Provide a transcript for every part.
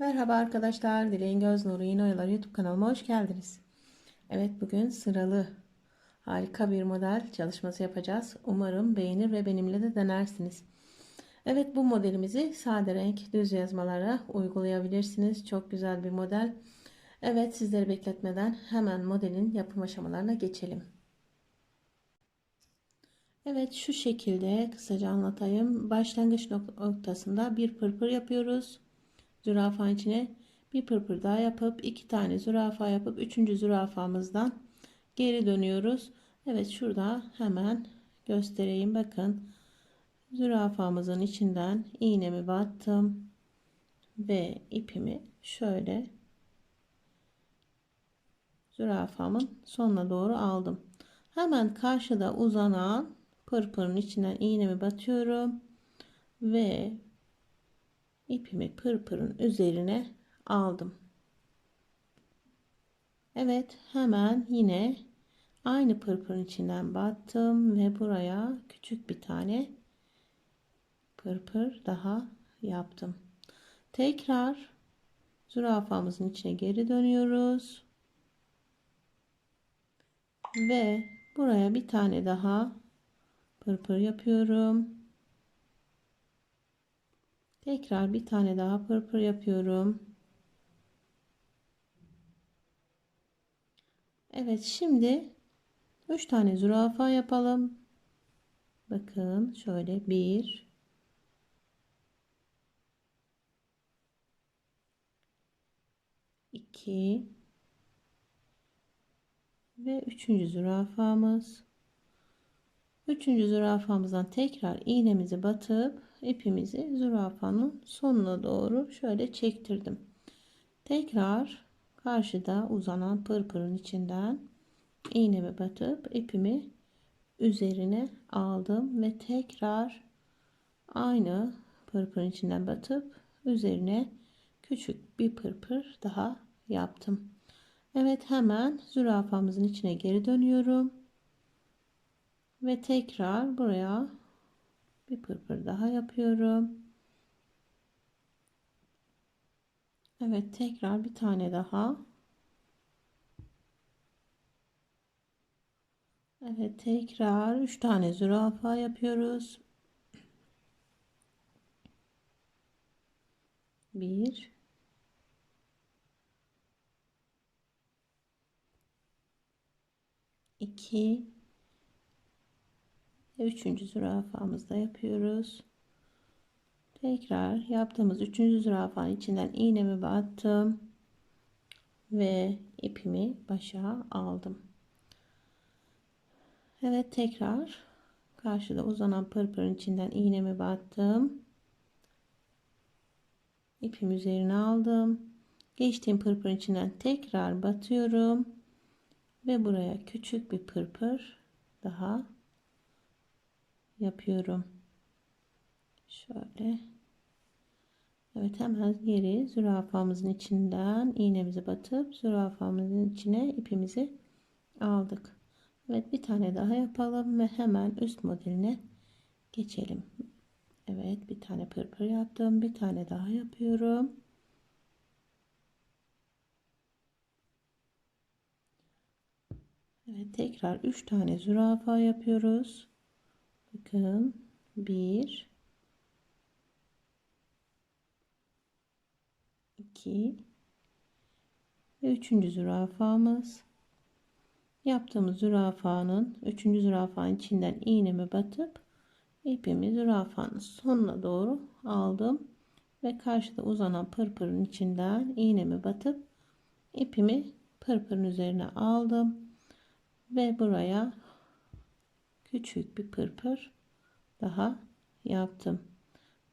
Merhaba arkadaşlar, Dileğin Göz Nuru Yeni Oyalar YouTube kanalıma hoş geldiniz. Evet bugün sıralı harika bir model çalışması yapacağız. Umarım beğenir ve benimle de denersiniz. Evet bu modelimizi sade renk düz yazmalara uygulayabilirsiniz. Çok güzel bir model. Evet sizleri bekletmeden hemen modelin yapım aşamalarına geçelim. Evet şu şekilde kısaca anlatayım. Başlangıç noktasında bir pırpır yapıyoruz zürafanın içine bir pırpır daha yapıp iki tane zürafa yapıp üçüncü zürafamızdan geri dönüyoruz. Evet şurada hemen göstereyim. Bakın zürafamızın içinden iğnemi battım ve ipimi şöyle zürafamın sonuna doğru aldım. Hemen karşıda uzanan pırpırın içinden iğnemi batıyorum ve ipimi pırpırın üzerine aldım. Evet hemen yine aynı pırpırın içinden battım ve buraya küçük bir tane pırpır daha yaptım. Tekrar zürafamızın içine geri dönüyoruz. Ve buraya bir tane daha pırpır yapıyorum. Tekrar bir tane daha pırpır yapıyorum. Evet şimdi 3 tane zürafa yapalım. Bakın şöyle 1 2 ve 3. zürafamız. 3. zürafamızdan tekrar iğnemizi batıp ipimizi zürafanın sonuna doğru şöyle çektirdim. Tekrar karşıda uzanan pırpırın içinden iğnemi batıp ipimi üzerine aldım ve tekrar aynı pırpırın içinden batıp üzerine küçük bir pırpır daha yaptım. Evet hemen zürafamızın içine geri dönüyorum. Ve tekrar buraya bir pırpır daha yapıyorum. Evet tekrar bir tane daha. Evet tekrar 3 tane zürafa yapıyoruz. 1 2 üçüncü zürafamızda yapıyoruz. Tekrar yaptığımız üçüncü zürafanın içinden iğnemi battım ve ipimi başa aldım. Evet tekrar karşıda uzanan pırpırın içinden iğnemi battım. İpim üzerine aldım. Geçtiğim pırpırın içinden tekrar batıyorum ve buraya küçük bir pırpır daha yapıyorum. Şöyle. Evet hemen geri zürafamızın içinden iğnemizi batıp zürafamızın içine ipimizi aldık. Evet bir tane daha yapalım ve hemen üst modeline geçelim. Evet bir tane pırpır yaptım. Bir tane daha yapıyorum. Evet tekrar 3 tane zürafa yapıyoruz. Bakın. Bir. İki. Ve üçüncü zürafamız. Yaptığımız zürafanın üçüncü zürafanın içinden iğnemi batıp ipimi zürafanın sonuna doğru aldım. Ve karşıda uzanan pırpırın içinden iğnemi batıp ipimi pırpırın üzerine aldım. Ve buraya küçük bir pırpır daha yaptım.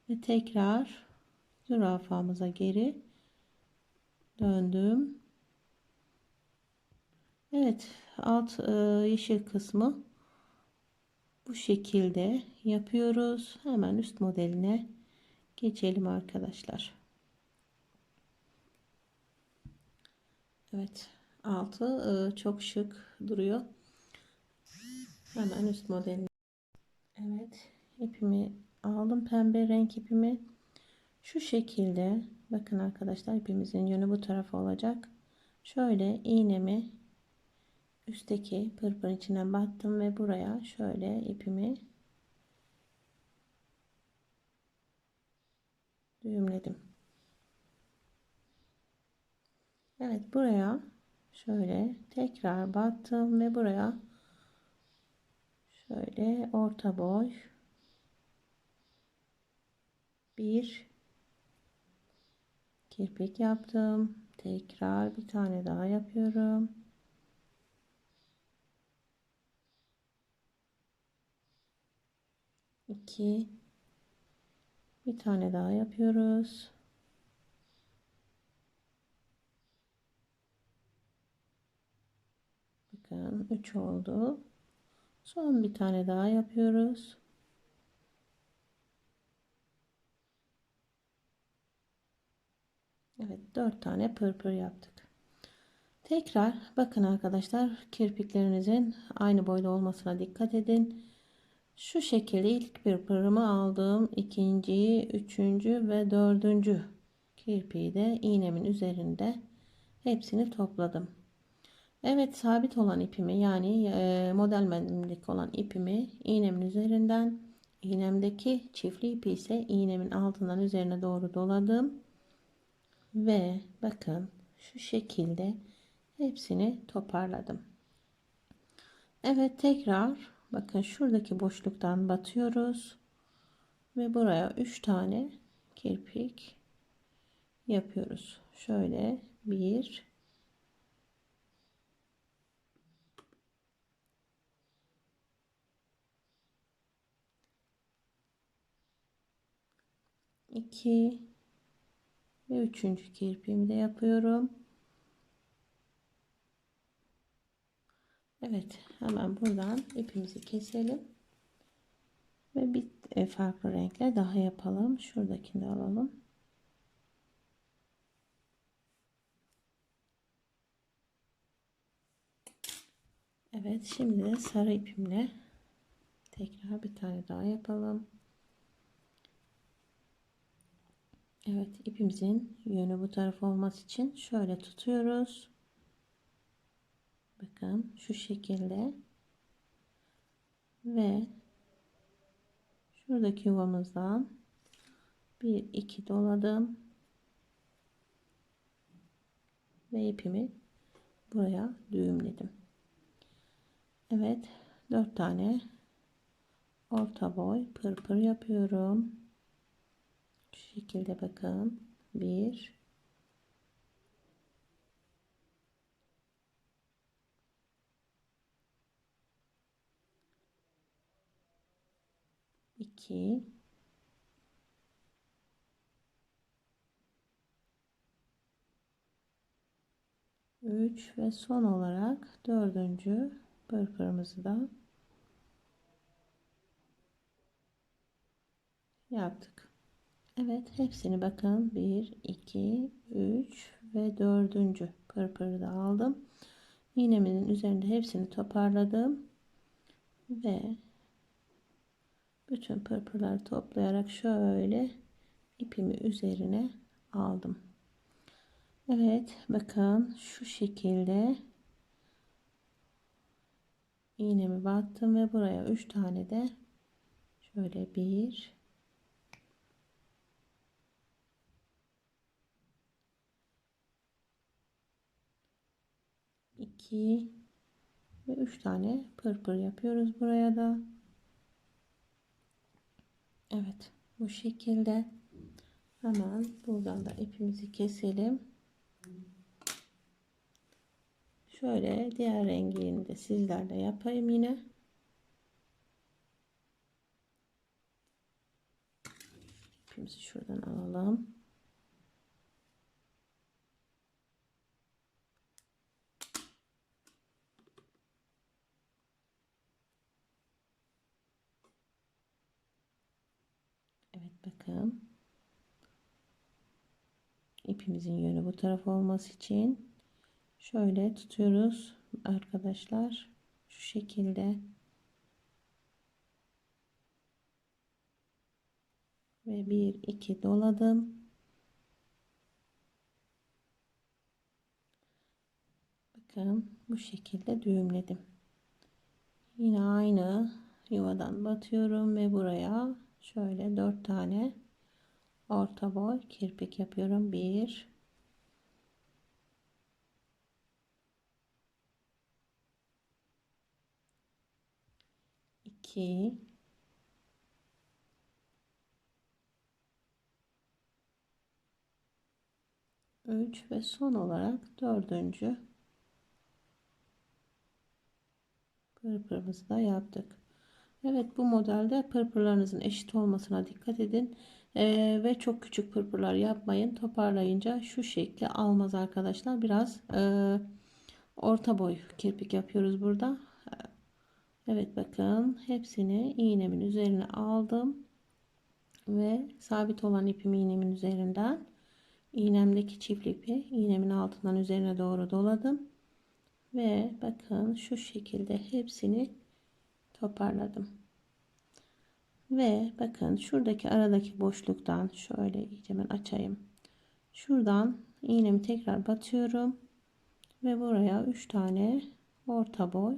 Ve tekrar zürafamıza geri döndüm. Evet alt e, yeşil kısmı bu şekilde yapıyoruz. Hemen üst modeline geçelim arkadaşlar. Evet altı e, çok şık duruyor. Hemen üst modelini. Evet ipimi aldım pembe renk ipimi. Şu şekilde bakın arkadaşlar ipimizin yönü bu tarafa olacak. Şöyle iğnemi üstteki pırpır içine battım ve buraya şöyle ipimi düğümledim. Evet buraya şöyle tekrar battım ve buraya şöyle orta boy bir kirpik yaptım. Tekrar bir tane daha yapıyorum. İki bir tane daha yapıyoruz. Bakın 3 oldu. Son bir tane daha yapıyoruz. Evet 4 tane pırpır yaptık. Tekrar bakın arkadaşlar kirpiklerinizin aynı boyda olmasına dikkat edin. Şu şekilde ilk pırpırımı aldım. ikinci, üçüncü ve dördüncü kirpiği de iğnemin üzerinde hepsini topladım. Evet sabit olan ipimi yani e, model mendilindeki olan ipimi iğnemin üzerinden iğnemdeki çiftli ipi ise iğnemin altından üzerine doğru doladım ve bakın şu şekilde hepsini toparladım. Evet tekrar bakın şuradaki boşluktan batıyoruz ve buraya 3 tane kirpik yapıyoruz. Şöyle 1 2 ve üçüncü kirpiğimi de yapıyorum. Evet hemen buradan ipimizi keselim. Ve bir e, farklı renkle daha yapalım. Şuradakini de alalım. Evet şimdi de sarı ipimle tekrar bir tane daha yapalım. Evet ipimizin yönü bu taraf olması için şöyle tutuyoruz. Bakın şu şekilde ve şuradaki yuvamızdan bir iki doladım ve ipimi buraya düğümledim. Evet dört tane orta boy pırpır yapıyorum şekilde bakın. Bir. iki üç ve son olarak dördüncü pırpırımızı da yaptık. Evet hepsini bakın. 1 2 3 ve dördüncü pırpırı da aldım. İğnemizin üzerinde hepsini toparladım ve bütün pırpırları toplayarak şöyle ipimi üzerine aldım. Evet bakın şu şekilde iğnemi battım ve buraya 3 tane de şöyle bir 2 ve 3 tane pırpır yapıyoruz buraya da. Evet bu şekilde hemen buradan da ipimizi keselim. Şöyle diğer rengini de sizlerle yapayım yine. İpimizi şuradan alalım. Bakın. İpimizin yönü bu taraf olması için şöyle tutuyoruz arkadaşlar. Şu şekilde. Ve bir iki doladım. Bakın bu şekilde düğümledim. Yine aynı yuvadan batıyorum ve buraya şöyle dört tane orta boy kirpik yapıyorum. Bir, iki, üç ve son olarak dördüncü pırpırımızı da yaptık. Evet bu modelde pırpırlarınızın eşit olmasına dikkat edin. Ee, ve çok küçük pırpırlar yapmayın. Toparlayınca şu şekli almaz arkadaşlar. Biraz e, orta boy kirpik yapıyoruz burada. Evet bakın hepsini iğnemin üzerine aldım. Ve sabit olan ipimi iğnemin üzerinden iğnemdeki çift ipi iğnemin altından üzerine doğru doladım. Ve bakın şu şekilde hepsini toparladım. Ve bakın şuradaki aradaki boşluktan şöyle iyice ben açayım. Şuradan iğnemi tekrar batıyorum. Ve buraya 3 tane orta boy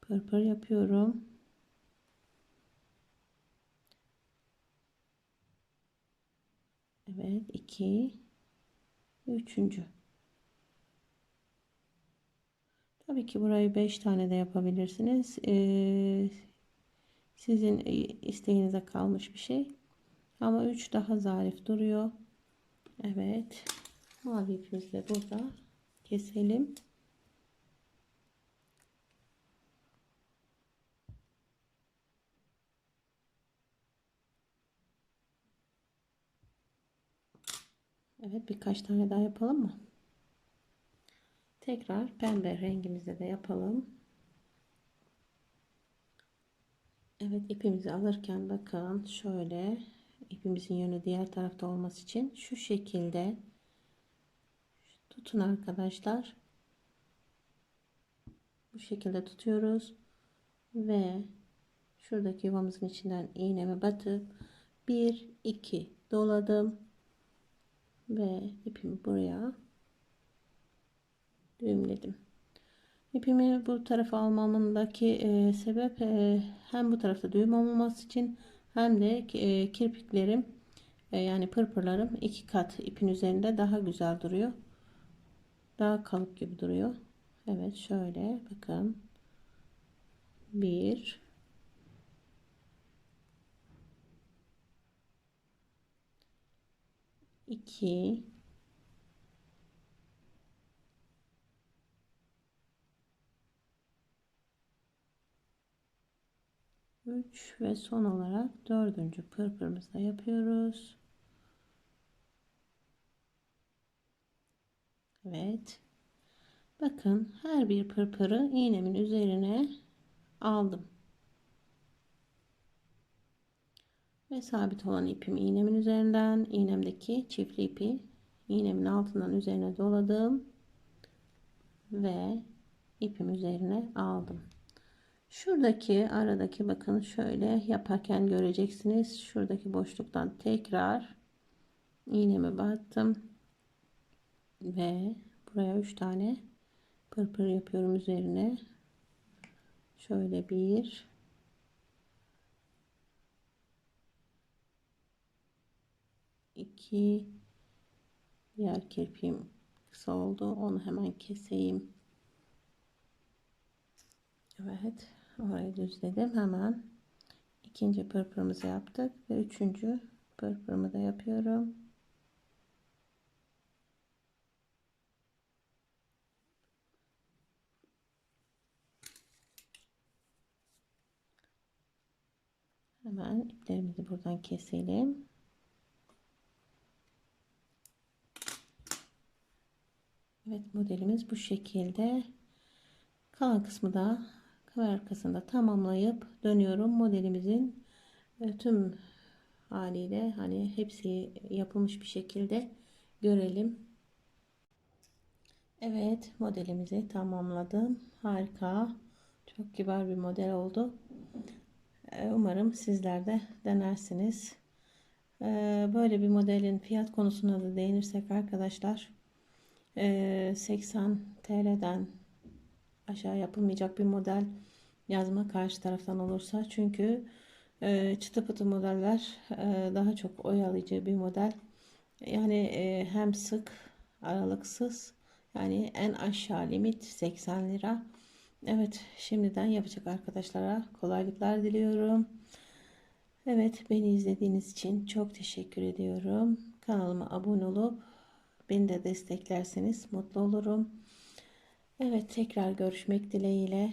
pırpır yapıyorum. Evet 2 üçüncü. Tabii ki burayı 5 tane de yapabilirsiniz. Ee, sizin isteğinize kalmış bir şey. Ama 3 daha zarif duruyor. Evet. Mavi ipimizle burada keselim. Evet birkaç tane daha yapalım mı? Tekrar pembe rengimizde de yapalım. Evet ipimizi alırken bakın şöyle ipimizin yönü diğer tarafta olması için şu şekilde tutun arkadaşlar. Bu şekilde tutuyoruz ve şuradaki yuvamızın içinden iğnemi batıp 1 2 doladım ve ipimi buraya düğümledim. İpimi bu tarafa almamındaki e, sebep e, hem bu tarafta düğüm olmaması için hem de e, kirpiklerim e, yani pırpırlarım iki kat ipin üzerinde daha güzel duruyor. Daha kalıp gibi duruyor. Evet şöyle bakın. Bir iki 3 ve son olarak dördüncü pırpırımızı yapıyoruz. Evet. Bakın her bir pırpırı iğnemin üzerine aldım. Ve sabit olan ipimi iğnemin üzerinden iğnemdeki çiftli ipi iğnemin altından üzerine doladım ve ipim üzerine aldım. Şuradaki aradaki bakın şöyle yaparken göreceksiniz. Şuradaki boşluktan tekrar iğnemi battım. Ve buraya 3 tane pırpır yapıyorum üzerine. Şöyle bir iki diğer kirpiğim kısa oldu. Onu hemen keseyim. Evet. Orayı düzledim. Hemen ikinci pırpırımızı yaptık ve üçüncü pırpırımı da yapıyorum. Hemen iplerimizi buradan keselim. Evet modelimiz bu şekilde. Kalan kısmı da ve arkasında tamamlayıp dönüyorum modelimizin e, tüm haliyle hani hepsi yapılmış bir şekilde görelim. Evet modelimizi tamamladım. Harika. Çok kibar bir model oldu. E, umarım sizler de denersiniz. E, böyle bir modelin fiyat konusuna da değinirsek arkadaşlar Ee, 80 TL'den aşağı yapılmayacak bir model yazma karşı taraftan olursa. Çünkü e, çıtı pıtı modeller e, daha çok oyalayıcı bir model. Yani e, hem sık aralıksız yani en aşağı limit 80 lira. Evet şimdiden yapacak arkadaşlara kolaylıklar diliyorum. Evet beni izlediğiniz için çok teşekkür ediyorum. Kanalıma abone olup beni de desteklerseniz mutlu olurum. Evet tekrar görüşmek dileğiyle.